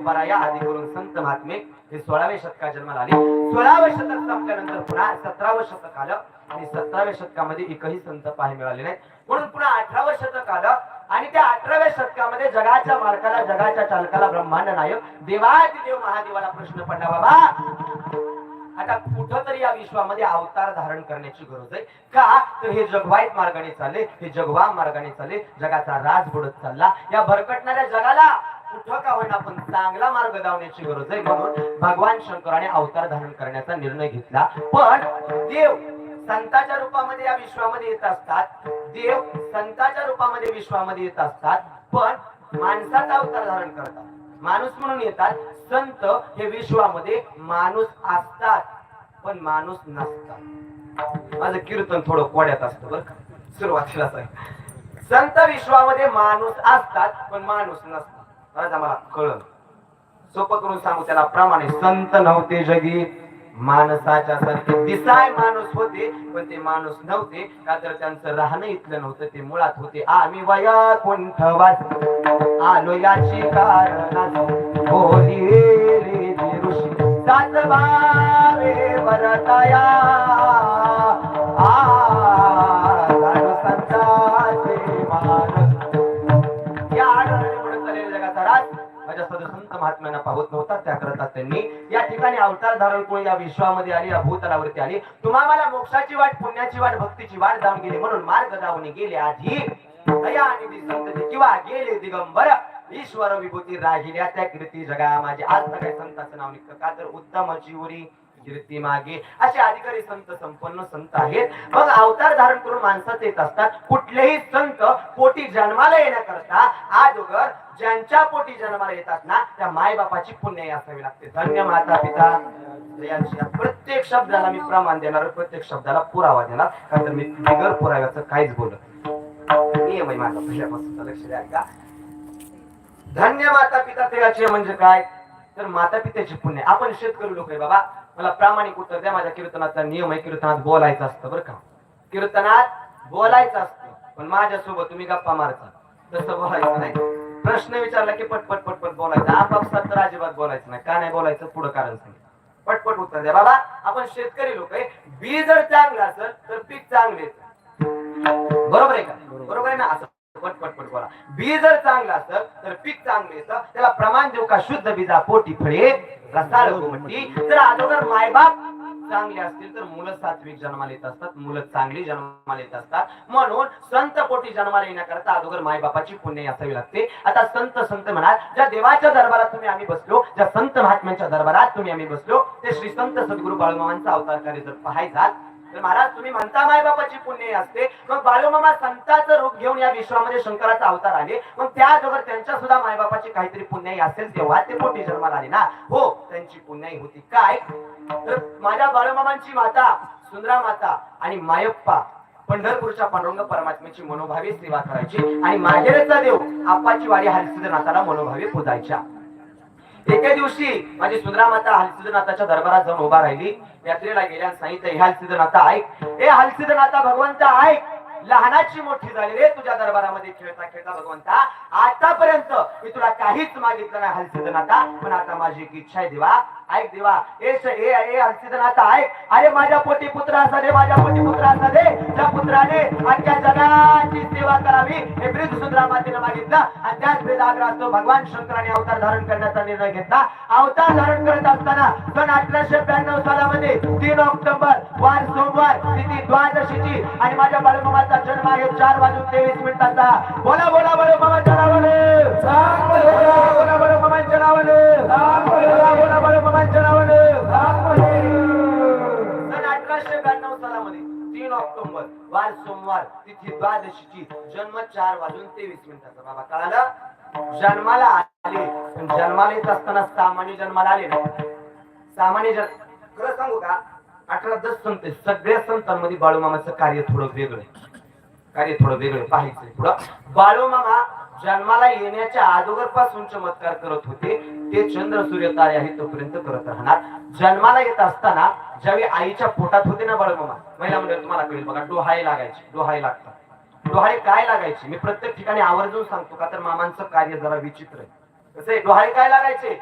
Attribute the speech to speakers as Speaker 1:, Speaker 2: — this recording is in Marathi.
Speaker 1: या आदी करून संत महात्मे हे सोळाव्या शतकात जन्माला आले. सोळाव्या शतक संपल्यानंतर पुन्हा सतरावं शतक आलं आणि सतराव्या शतकामध्ये एकही संत पाहायला मिळाले नाही. म्हणून पुन्हा अठरावं शतक आलं आणि त्या अठराव्या शतकामध्ये जगाच्या मालकाला जगाच्या चालकाला ब्रह्मांड नायक देवादिदेव महादेवाला प्रश्न पडला बाबा आता कुठंतरी या विश्वामध्ये अवतार धारण करण्याची गरज आहे का? तर हे जगवाईत मार्गाने चालले हे जगवा मार्गाने चालले जगाचा राज बुडत चालला या भरकटणाऱ्या जगाला कुठं का होईना पण चांगला मार्ग दावण्याची गरज आहे म्हणून भगवान शंकराने अवतार धारण करण्याचा निर्णय घेतला. पण देव संताच्या रूपामध्ये या विश्वामध्ये येत असतात. देव संताच्या रूपामध्ये विश्वामध्ये येत असतात. पण माणसाचा अवतार धारण करतात. माणूस म्हणून येतात. संत हे विश्वामध्ये माणूस असतात पण माणूस नसतात. माझं कीर्तन थोडं कोड्यात असतं बरं का. सुरुवातीला संत विश्वामध्ये माणूस असतात पण माणूस नसतात. आज आम्हाला कळलं. सोपं करून सांगू त्याला प्रमाणे संत नव्हते जगी माणसाच्या सारखे दिसाय माणूस होते पण ते माणूस नव्हते. का तर त्यांचं राहणं इथलं नव्हतं ते मुळात होते. आम्ही वया कुंठवास आलो याची कारण बोली रे ऋषी. सात भावे वरतया. संत महात्म्यांना पाहत नव्हता. त्याकरता त्यांनी या ठिकाणी अवतार धारण करून या विश्वामध्ये आली या भूतलावरती आली. तुम्हाला मोक्षाची वाट पुण्याची वाट भक्तीची वाट जाऊन गेली म्हणून मार्ग दावणी गेले आधी. दया आणि किंवा गेले दिगंबर ईश्वर विभूती राहिल्या त्या कीर्ती जगा माझे. आज सगळ्या काही संताचं नाव निघतं का? तर उत्तम जीवरी कीर्ती मागे. असे अधिकारी संत संपन्न संत आहेत. मग अवतार धारण करून माणसाचे येत असतात. कुठलेही संत पोटी जन्माला येण्याकरता अगोदर ज्यांच्या पोटी जन्माला येतात ना त्या मायबापाची पुण्य असावी लागते. धन्य माता पिता. या प्रत्येक शब्दाला मी प्रमाण देणार प्रत्येक शब्दाला पुरावा देणार. कारण तर मी बिगर पुराव्याचं काहीच बोलत नाही. नियम आहे म्हणजे माझा पहिल्यापासून लक्ष द्या का धन्य माता पिता देवाचे म्हणजे काय? तर माता पित्याची पुण्य. आपण शेतकरी लोक आहे बाबा. मला प्रामाणिक उत्तर द्या. माझ्या कीर्तनाचा नियम आहे कीर्तनात बोलायचं असतं बरं का. कीर्तनात बोलायचं असतं. पण माझ्यासोबत तुम्ही गप्पा मारता. तसं बोलायचं नाही. प्रश्न विचारला की पटपट पटपट बोलायचं. आपापसात तर अजिबात बोलायचं नाही. का नाही बोलायचं? पुढं कारण सांग. पटपट उत्तर द्या. बाबा आपण शेतकरी लोक आहे. बी जर चांगलं असेल तर पीक चांगले येतं. बरोबर आहे का? बरोबर. आहे ना? असं. पट पट बोला. बी जर चांगलं असेल तर पीक चांगलं येतं. त्याला प्रमाण देऊ का शुद्ध बीजा पोटी फळे रसाळ कोमटी जर अगोदर मायबाप चांगले असतील तर मुलं सात्विक जन्माला येत असतात मुलं चांगली जन्माला येत असतात. म्हणून संत पोटी जन्माला येण्याकरता अगोदर मायबापाची पुण्य असावी लागते. आता संत संत म्हणाल ज्या देवाच्या दरबारात तुम्ही आम्ही बसलो ज्या संत महात्म्यांच्या दरबारात तुम्ही आम्ही बसलो ते श्री संत सद्गुरू बाळूमामांचा अवतार कार्य जर पाहायचा तर महाराज तुम्ही म्हणता मायबापाची पुण्य असते. मग बाळूमामा संताचं रूप घेऊन या विश्वामध्ये शंकराचा अवतार आले. मग त्याबरोबर त्यांच्या सुद्धा मायबापाची काहीतरी पुण्याई असेल तेव्हा ते पोटी जन्माला आले ना? हो त्यांची पुण्याई होती. काय? तर माझ्या बाळूमामांची माता सुंदरा माता आणि मायप्पा पंढरपूरच्या पांडुरंग परमात्म्याची मनोभावी सेवा करायची. आणि माहेरचा देव आपाची वाडी हरिसिद्धनाथाला मनोभावी पुजायच्या. एके दिवशी माझी सुंदरा माता हलसिद्धनाथाच्या दरबारात जाऊन उभा राहिली. यात्रेला गेल्या सांगितलं हे हलसिद्धनाथा ऐक. हे हलसिद्धनाथा भगवंता ऐक. लहानाची मोठी झाली रे तुझ्या दरबारामध्ये. खेळता खेळता भगवंता आतापर्यंत मी तुला काहीच मागितलं नाही हलसिद्धनाथा. पण आता माझी एक इच्छा आहे देवा. ऐक देवा. ए हलसिद्धनाथा ऐक. अरे माझ्या पोटी पुत्र असा दे माझ्या पोटी पुत्र असा दे. त्या पुत्राने आजच्या जगाची सेवा करावी. हे ब्रिज सुंदरा मागितला आणि त्याच ब्रिज आग्रहास्तव भगवान शंकराने अवतार धारण करण्याचा निर्णय घेतला. अवतार धारण करत असताना सन अठराशे ब्याण्णव सालामध्ये तीन ऑक्टोबर वार सोमवार तिथी द्वादशीची आणि माझ्या बाळूमामाचा जन्म आहे चार वाजून तेवीस मिनिटाचा. बोला बोला बाळूमामाच्या नावाने. वार सोमवार तिथी द्वादशीची जन्म चार वाजून तेवीस मिनिटाचा. बाबा कळालं? जन्माला आले. जन्माला येत असताना सामान्य जन्माला आले सामान्य जन खरं सांगू का? अठरा दस संत सगळ्या संतांमध्ये बाळूमामाचं कार्य थोडं वेगळं कार्य थोडं वेगळं पाहायचं पुढं. बाळूमामा जन्माला येण्याच्या अगोदरपासून चमत्कार करत होते. ते चंद्र सूर्य तारे आहे तोपर्यंत करत राहणार. जन्माला येत असताना ज्यावेळी आईच्या पोटात होते ना बाळूमामा महिला म्हणजे तुम्हाला कळेल बघा डोहाळे लागायचे डोहाळे लागतात. डोहाळे काय लागायचे? मी प्रत्येक ठिकाणी आवर्जून सांगतो का तर मामांचं कार्य जरा विचित्र आहे. कसे डोहाळे काय लागायचे?